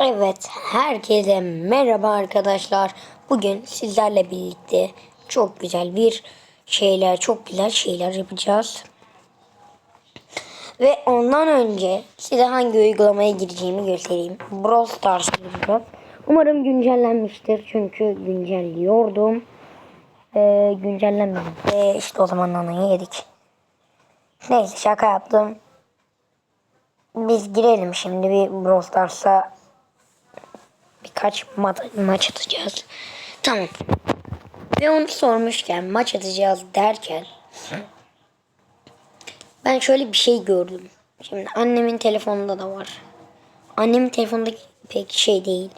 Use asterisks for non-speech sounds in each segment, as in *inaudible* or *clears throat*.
Evet, herkese merhaba arkadaşlar. Bugün sizlerle birlikte çok güzel bir şeyler, çok güzel şeyler yapacağız. Ve ondan önce size hangi uygulamaya gireceğimi göstereyim. Brawl Stars gireceğiz. Umarım güncellenmiştir çünkü güncelliyordum. Ee, güncellenmedi. Ve işte o zaman nanayı yedik. Neyse şaka yaptım. Biz girelim şimdi bir Brawl Stars'a birkaç ma- maç atacağız. Tamam. Ve onu sormuşken maç atacağız derken ben şöyle bir şey gördüm. Şimdi annemin telefonunda da var. Annemin telefonunda pek şey değil.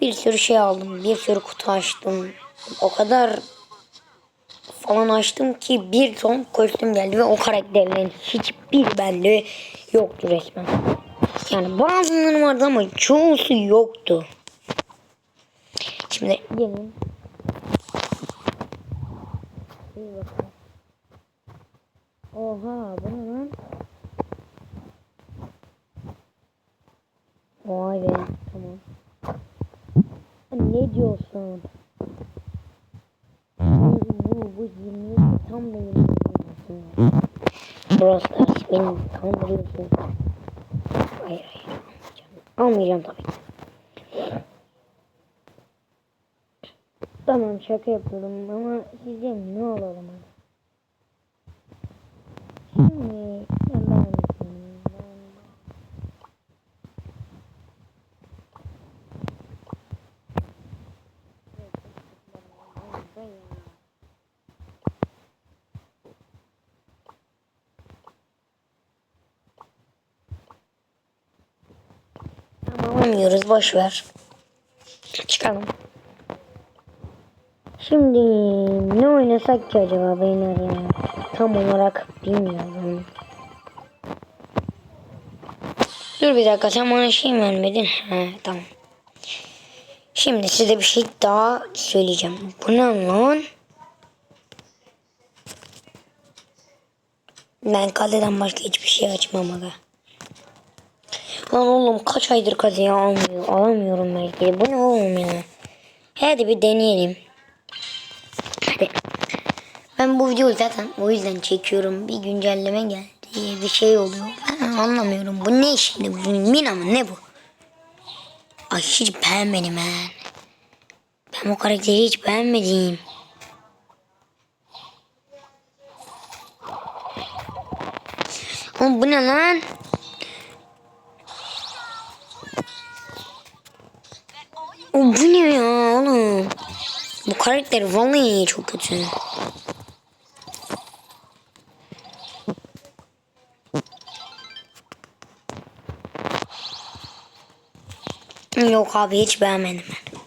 Bir sürü şey aldım. Bir sürü kutu açtım. O kadar falan açtım ki bir ton kostüm geldi ve o karakterlerin hiçbir bende yoktu resmen. Yani bazıları vardı ama çoğusu yoktu. Şimdi gelin. Oha bu ne lan? Vay be tamam. Ne diyorsun? Bu, bu, bu 20 tam da 20 Brawl Stars beni kandırıyorsun. Almayacağım tabii. Tamam şaka yapıyorum ama sizce ne olalım hadi. Şimdi ben beğendim. Ben... Tamam almıyoruz boş ver. Çıkalım. Şimdi ne oynasak ki acaba beyler ya? Tam olarak bilmiyorum. Dur bir dakika sen bana şey mi vermedin? He tamam. Şimdi size bir şey daha söyleyeceğim. Bu ne lan? Ben kaleden başka hiçbir şey açmam aga. Lan oğlum kaç aydır kazıya almıyor, alamıyorum belki. Bu ne oğlum ya? Hadi bir deneyelim. Hadi. Ben bu videoyu zaten o yüzden çekiyorum. Bir güncelleme geldi. Bir şey oluyor. Ben anlamıyorum. Bu ne şimdi? Bu Mina mı? Ne bu? Ay hiç beğenmedim ben. Ben bu karakteri hiç beğenmedim. Oğlum bu ne lan? Karakter vallahi çok kötü. Yok abi hiç beğenmedim ben.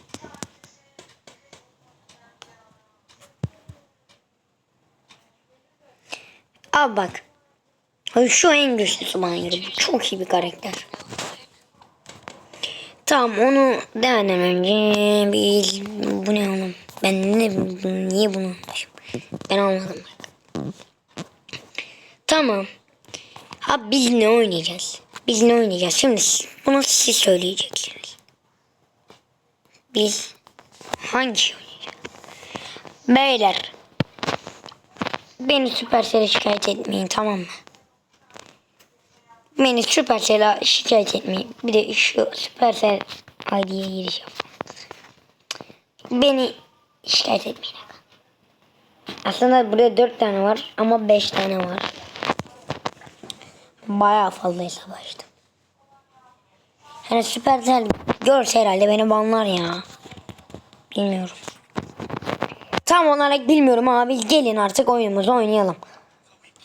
Abi bak. Şu en güçlüsü bana göre. Çok iyi bir karakter. Tamam onu demeden önce bir bu ne oğlum? Ben ne bu- niye bunu almışım? Ben anladım. Tamam. Abi biz ne oynayacağız? Biz ne oynayacağız? Şimdi bunu siz söyleyeceksiniz. Biz hangi şey oynayacağız? Beyler. Beni Supercell'e şikayet etmeyin tamam mı? Beni Supercell'e şikayet etmeyin. Bir de şu Supercell ID'ye giriş. Beni şikayet etmeyin. Aslında burada 4 tane var ama 5 tane var. Bayağı fazla hesap açtım. Yani Supercell görse herhalde beni banlar ya. Bilmiyorum. Tam olarak bilmiyorum abi. Gelin artık oyunumuzu oynayalım.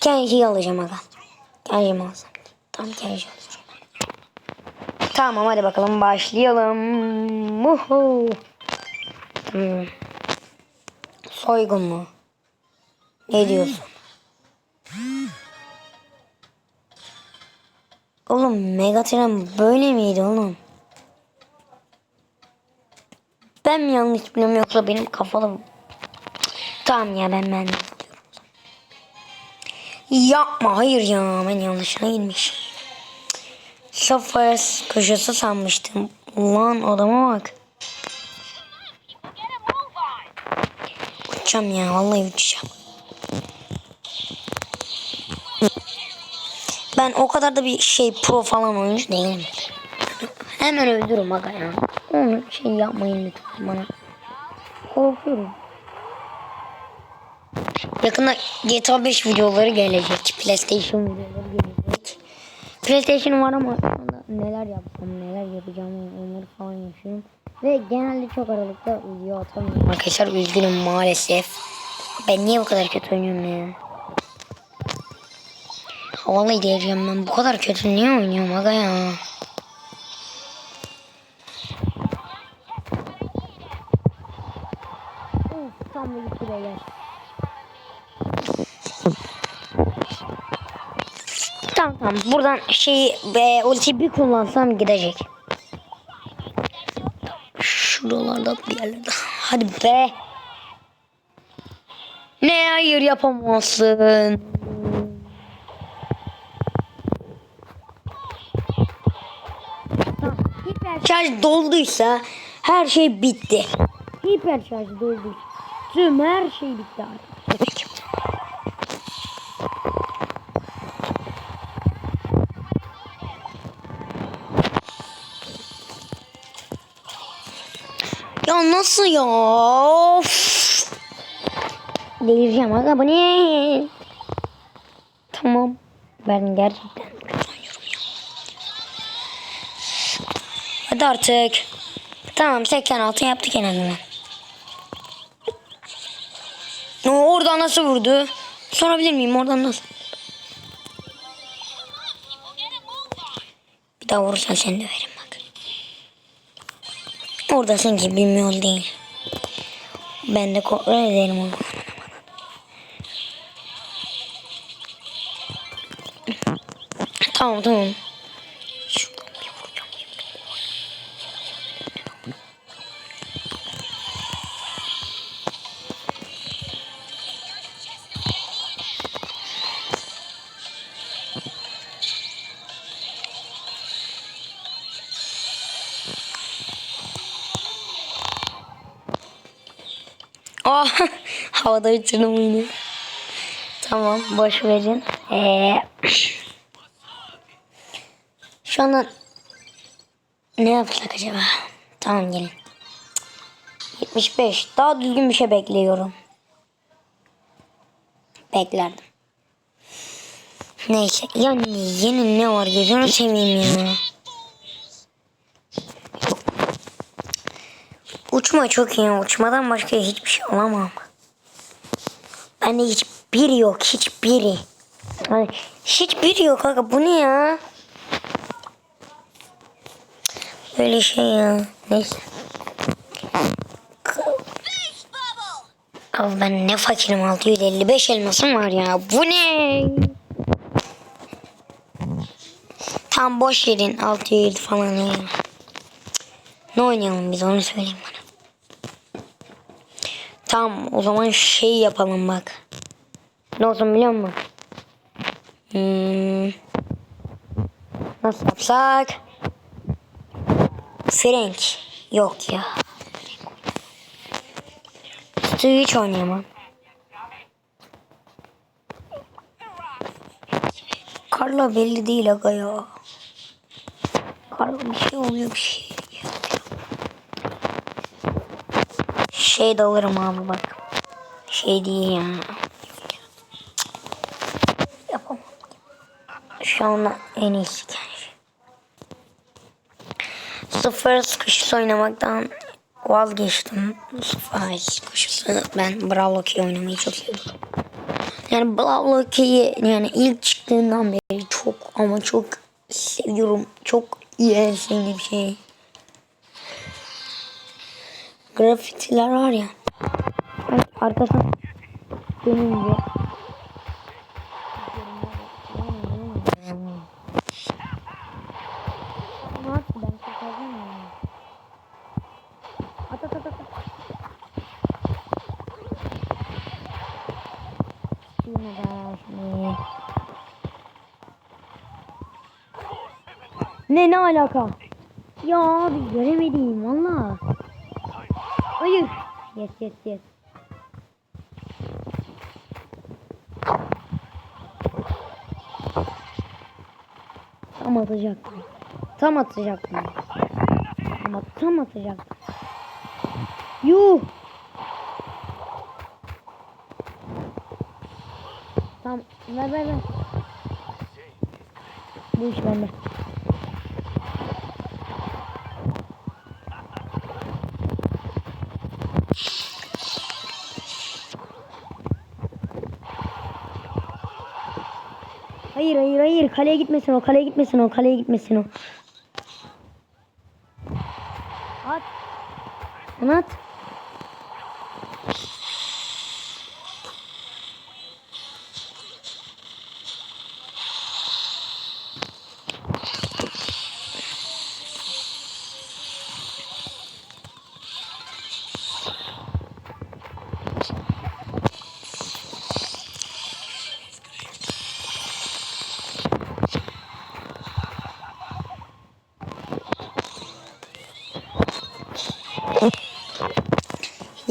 Kenji'yi alacağım aga. Kenji'yi mi alsam? Tam Kenji alacağım. Tamam hadi bakalım başlayalım. Muhu. Hmm. Soygun mu? Ne diyorsun? Oğlum Megatron böyle miydi oğlum? Ben mi yanlış biliyorum yoksa benim kafalı Tamam ya ben ben Yapma hayır ya ben yanlışına girmiş. Safas köşesi sanmıştım. Lan adama bak. Uçacağım ya vallahi uçacağım. Ben o kadar da bir şey pro falan oyuncu değilim. Hemen öldürürüm aga ya. Onu şey yapmayın lütfen bana. Korkuyorum. Yakında GTA 5 videoları gelecek. PlayStation videoları gelecek. PlayStation var ama neler yapsam neler yapacağım onları falan yaşıyorum. Ve genelde çok aralıkta video atamıyorum. Arkadaşlar üzgünüm maalesef. Ben niye bu kadar kötü oynuyorum ya? Vallahi diyeceğim ben bu kadar kötü niye oynuyorum aga ya? Of tam bir süreler. Tamam tamam buradan şey be ulti bir kullansam gidecek. Şuralarda bir yerlerde. Hadi be. Ne hayır yapamazsın. Tamam, Hiper şarj dolduysa her şey bitti. Hiper şarj dolduysa tüm her şey bitti artık. Ya nasıl ya? Of. Delireceğim aga ne? Tamam. Ben gerçekten ya. Hadi artık. Tamam 86 yaptık en azından. O oradan nasıl vurdu? Sorabilir miyim oradan nasıl? Bir daha vurursan seni döverim bak. Orada sanki bilmiyor değil. Ben de kontrol ederim onu. Tamam tamam. Aa, *laughs* havada bitirdim yine. Tamam, boş verin. Ee, *clears throat* şu anda ne yapsak acaba? Tamam gelin. 75. Daha düzgün bir şey bekliyorum. Beklerdim. Neyse. Yani yeni ne var gözünü seveyim ya. Uçma çok iyi. Uçmadan başka hiçbir şey alamam. Bende hiçbiri yok. Hiçbiri. Hani hiçbiri yok kanka. Bu ne ya? Böyle şey ya. Neyse. Abi ben ne fakirim 655 elmasım var ya. Bu ne? Tam boş yerin 600 falan ya. Ne oynayalım biz onu söyleyeyim bana. Tamam o zaman şey yapalım bak. Ne olsun biliyor musun? Hmm. Nasıl yapsak? Frank. Yok ya. Suyu hiç oynayamam. Karla belli değil aga ya. Karla bir şey oluyor bir şey. Şey de alırım abi bak. Şey ya. Yapamam. Şu anda en iyisi yani. Sıfır sıkışısı oynamaktan vazgeçtim. Sıfır sıkışısı ben Brawl Key oynamayı çok seviyorum. Yani Brawl Key'i yani ilk çıktığından beri çok ama çok seviyorum. Çok iyi sevdiğim şey. Grafitiler var ya. Ay, arkasına dönünce. Ne ne alaka? Ya abi göremedim valla. Hayır. Yes yes yes. Tam atacaktım. Tam atacaktım. Ama tam atacaktım. Yuh. Tamam ver ver ver. Bu iş bende. Hayır hayır kaleye gitmesin o kaleye gitmesin o kaleye gitmesin o.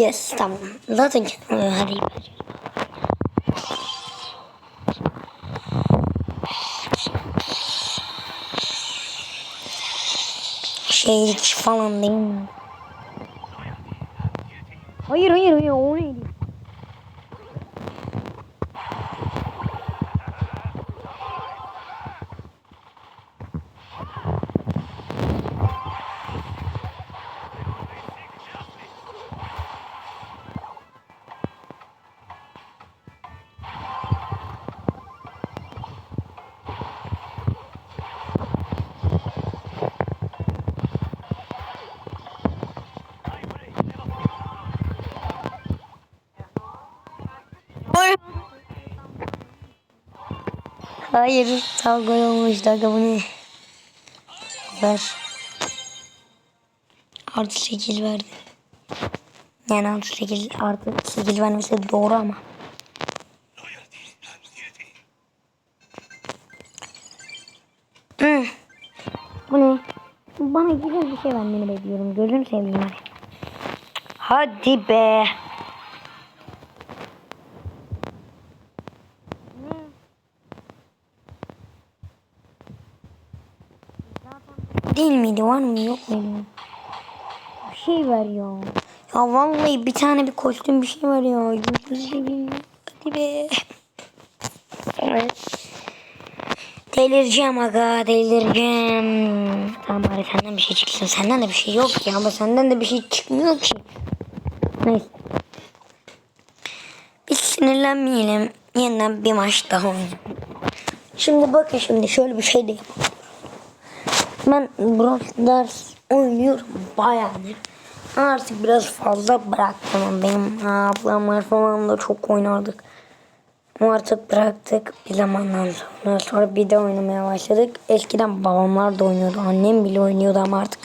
Yes tamam. Zaten kendime hadi ver. Şeylik falan değil mi? Hayır hayır hayır o neydi? Hayır, tam gol olmuş dakika bu ne? Ver. Artı 8 verdi. Yani artı 8 artı 8 vermesi doğru ama. Hı. Bu ne? Bana güzel bir şey vermeni bekliyorum. Gözünü seveyim hadi. Hadi be. Değil miydi? Var mı? Yok muydu? Bir şey ver ya. Ya vallahi bir tane bir kostüm bir şey var ya. Hadi be. Evet. Delireceğim aga delireceğim. Tamam bari senden bir şey çıksın. Senden de bir şey yok ya ama senden de bir şey çıkmıyor ki. Neyse. Biz sinirlenmeyelim. Yeniden bir maç daha oynayalım. Şimdi bakın şimdi şöyle bir şey de yapalım. Ben Brawl Stars oynuyorum bayağıdır. Artık biraz fazla bıraktım. Benim ablamlar falan da çok oynardık. Ama artık bıraktık bir zamandan sonra. Sonra bir de oynamaya başladık. Eskiden babamlar da oynuyordu. Annem bile oynuyordu ama artık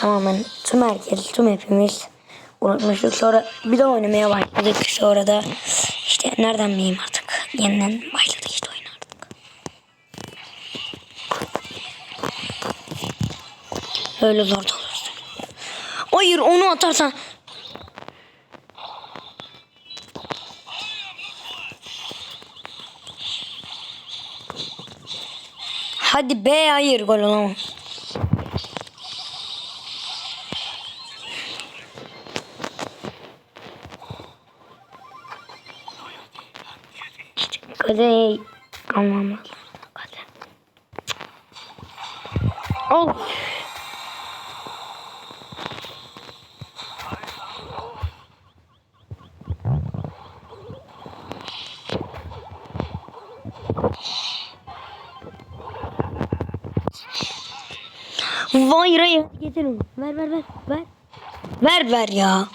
tamamen tüm herkes, tüm hepimiz unutmuştuk. Sonra bir de oynamaya başladık. Sonra da işte nereden bileyim artık. Yeniden başladık Öyle zor da. Hayır onu atarsan. Hadi be hayır gol olamam. Vay hayır. Getir onu. Ver ver ver. Ver. Ver ver ya.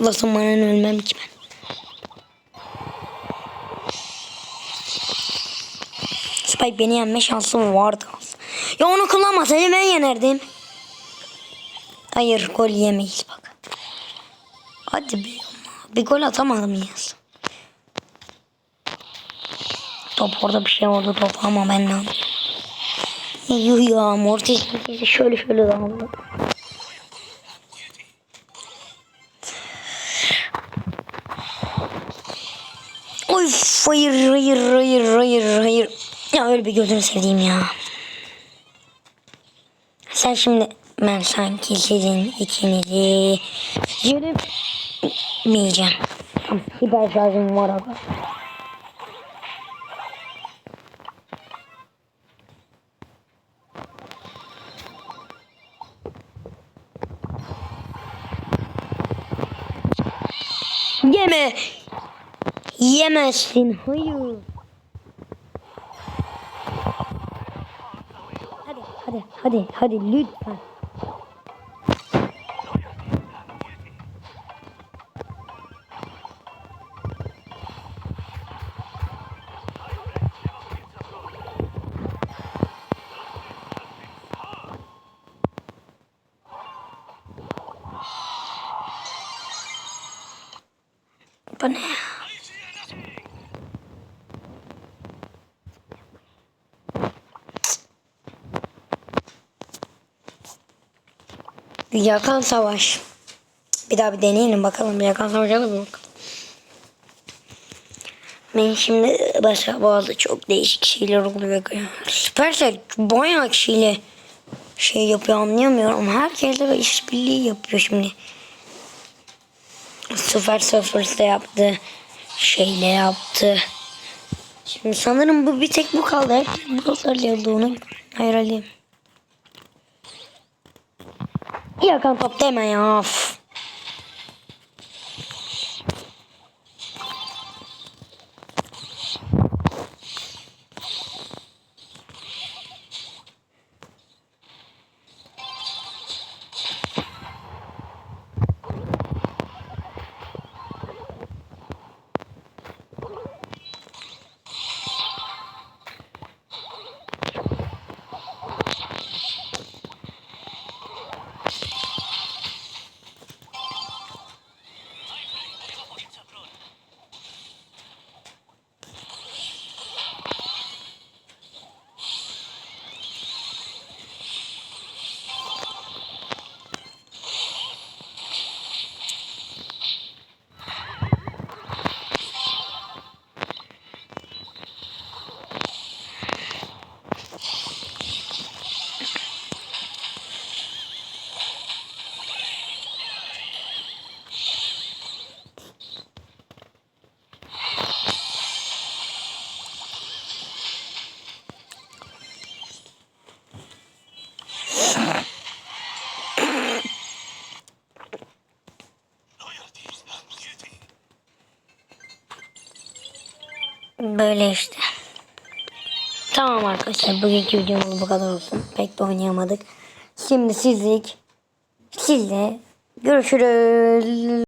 Allah'ım bana ölmem ki ben. Spike beni yenme şansım vardı. Ya onu kullanmasaydı ben yenerdim. Hayır gol yemeyiz bak. Hadi be. Bir gol atamadım yaz. Top orada bir şey oldu top ama ben ne. Yuh ya Mortis şöyle şöyle daldı. Oy hayır hayır hayır hayır hayır. Ya öyle bir gözünü seveyim ya. Sen şimdi ben sanki sizin ikinizi yürümeyeceğim. Tamam, hiper şarjım var aga. Yeme. Yemezsin. Hayır. Hadi hadi hadi hadi lütfen. Bu ne? Yakan savaş. Bir daha bir deneyelim bakalım. Yakan savaşa da bakalım. Ben şimdi başka bazı çok değişik şeyler oluyor. Supercell bayağı kişiyle şey yapıyor anlayamıyorum. Herkesle de işbirliği yapıyor şimdi. Sıfır sıfır da yaptı. Şeyle yaptı. Şimdi sanırım bu bir tek bu kaldı. Herkes bu alıyordu onu. Hayır alayım. Yakan top deme ya. Of. Böyle işte. Tamam arkadaşlar bugünkü videomuz bu kadar olsun. Pek de oynayamadık. Şimdi sizlik sizle görüşürüz.